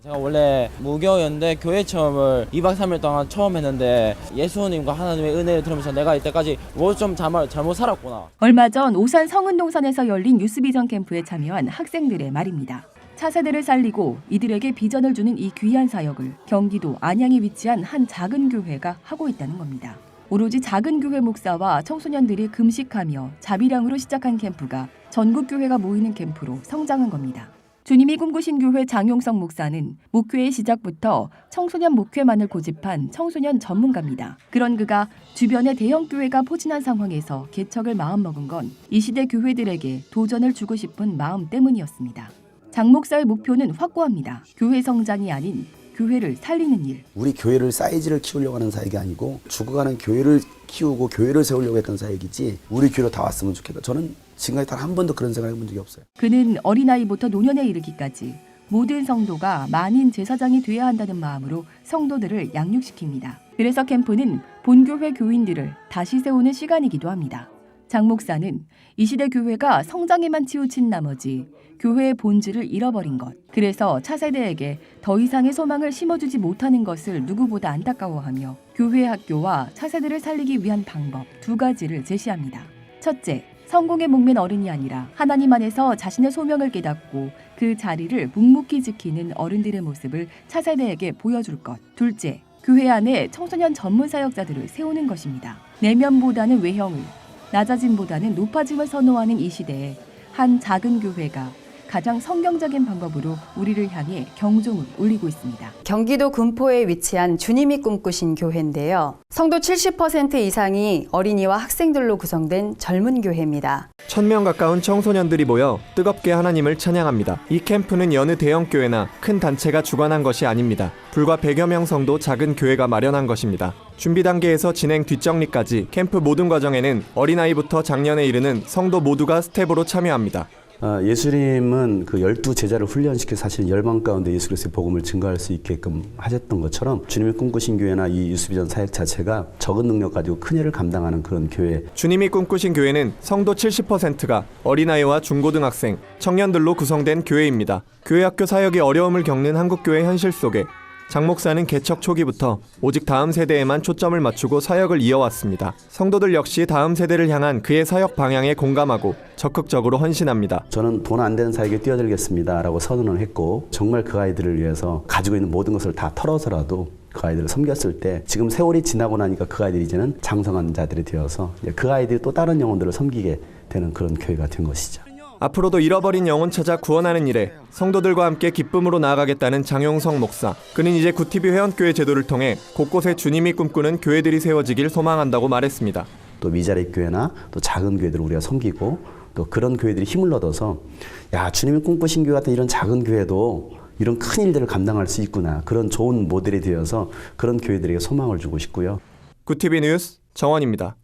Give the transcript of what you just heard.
제가 원래 무교였는데 교회 체험을 2박 3일 동안 처음 했는데 예수님과 하나님의 은혜를 들으면서 내가 이때까지 뭐좀 잘못, 잘못 살았구나. 얼마 전 오산 성은동산에서 열린 유스비전 캠프에 참여한 학생들의 말입니다. 차세대를 살리고 이들에게 비전을 주는 이 귀한 사역을 경기도 안양에 위치한 한 작은 교회가 하고 있다는 겁니다. 오로지 작은 교회 목사와 청소년들이 금식하며 자비량으로 시작한 캠프가 전국 교회가 모이는 캠프로 성장한 겁니다. 주님이 꿈꾸신 교회 장용석 목사는 목회의 시작부터 청소년 목회만을 고집한 청소년 전문가입니다. 그런 그가 주변의 대형 교회가 포진한 상황에서 개척을 마음먹은 건 이 시대 교회들에게 도전을 주고 싶은 마음 때문이었습니다. 장 목사의 목표는 확고합니다. 교회 성장이 아닌 교회를 살리는 일. 우리 교회를 사이즈를 키우려고 하는 사역이 아니고 죽어가는 교회를 키우고 교회를 세우려고 했던 사역이지 우리 교회로 다 왔으면 좋겠다. 저는 지금까지 단 한 번도 그런 생각을 해본 적이 없어요. 그는 어린아이부터 노년에 이르기까지 모든 성도가 만인 제사장이 돼야 한다는 마음으로 성도들을 양육시킵니다. 그래서 캠프는 본교회 교인들을 다시 세우는 시간이기도 합니다. 장 목사는 이 시대 교회가 성장에만 치우친 나머지 교회의 본질을 잃어버린 것. 그래서 차세대에게 더 이상의 소망을 심어주지 못하는 것을 누구보다 안타까워하며 교회 학교와 차세대를 살리기 위한 방법 두 가지를 제시합니다. 첫째, 성공에 목맨 어른이 아니라 하나님 안에서 자신의 소명을 깨닫고 그 자리를 묵묵히 지키는 어른들의 모습을 차세대에게 보여줄 것. 둘째, 교회 안에 청소년 전문 사역자들을 세우는 것입니다. 내면보다는 외형을, 낮아짐보다는 높아짐을 선호하는 이 시대에 한 작은 교회가 가장 성경적인 방법으로 우리를 향해 경종을 울리고 있습니다. 경기도 군포에 위치한 주님이 꿈꾸신 교회인데요. 성도 70% 이상이 어린이와 학생들로 구성된 젊은 교회입니다. 천명 가까운 청소년들이 모여 뜨겁게 하나님을 찬양합니다. 이 캠프는 여느 대형 교회나 큰 단체가 주관한 것이 아닙니다. 불과 100여 명 성도 작은 교회가 마련한 것입니다. 준비 단계에서 진행 뒷정리까지 캠프 모든 과정에는 어린아이부터 장년에 이르는 성도 모두가 스텝으로 참여합니다. 아, 예수님은 그 열두 제자를 훈련시켜 사실 열방 가운데 예수 그리스도의 복음을 증거할 수 있게끔 하셨던 것처럼 주님이 꿈꾸신 교회나 이 유수비전 사역 자체가 적은 능력 가지고 큰 일을 감당하는 그런 교회 주님이 꿈꾸신 교회는 성도 70%가 어린아이와 중고등학생, 청년들로 구성된 교회입니다. 교회 학교 사역이 어려움을 겪는 한국교회 현실 속에 장 목사는 개척 초기부터 오직 다음 세대에만 초점을 맞추고 사역을 이어왔습니다. 성도들 역시 다음 세대를 향한 그의 사역 방향에 공감하고 적극적으로 헌신합니다. 저는 돈 안 되는 사역에 뛰어들겠습니다라고 선언을 했고 정말 그 아이들을 위해서 가지고 있는 모든 것을 다 털어서라도 그 아이들을 섬겼을 때 지금 세월이 지나고 나니까 그 아이들이 이제는 장성한 자들이 되어서 그 아이들이 또 다른 영혼들을 섬기게 되는 그런 교회가 된 것이죠. 앞으로도 잃어버린 영혼 찾아 구원하는 일에 성도들과 함께 기쁨으로 나아가겠다는 장용성 목사. 그는 이제 구티비 회원교회 제도를 통해 곳곳에 주님이 꿈꾸는 교회들이 세워지길 소망한다고 말했습니다. 또 미자리 교회나 또 작은 교회들을 우리가 섬기고 또 그런 교회들이 힘을 얻어서 야 주님이 꿈꾸신 교회 같은 이런 작은 교회도 이런 큰 일들을 감당할 수 있구나 그런 좋은 모델이 되어서 그런 교회들에게 소망을 주고 싶고요. 구티비 뉴스 정원입니다.